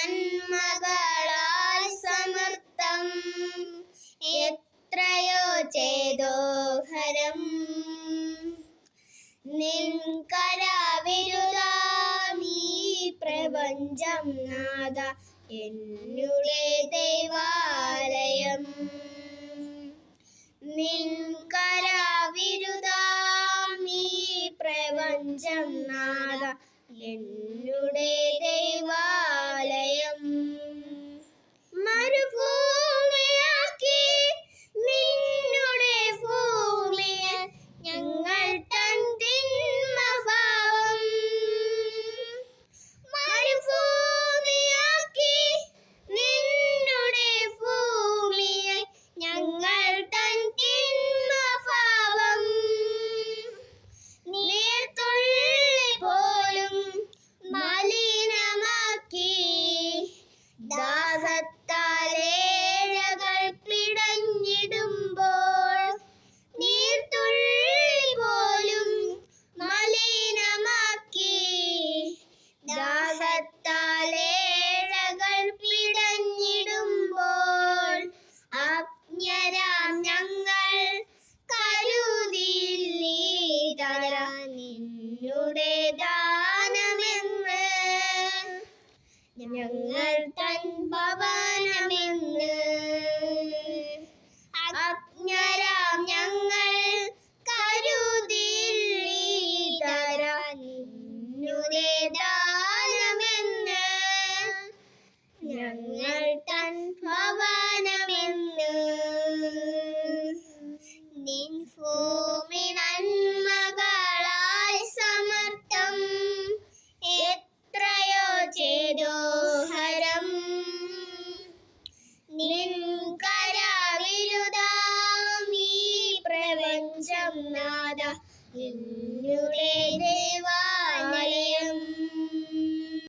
നന്മകളാൽ സമർത്ഥം. എത്രയോ ചേതോഹരം നിൻകരാവിരുദാമീ പ്രപഞ്ചം നാദ എന്നുടെ ദൈവാലയം. നിൻകരാവിരുദാമീ പ്രപഞ്ചം നാദ എന്നുടെ ഞങ്ങൾ തൻ ബാബാ എന്നുടേ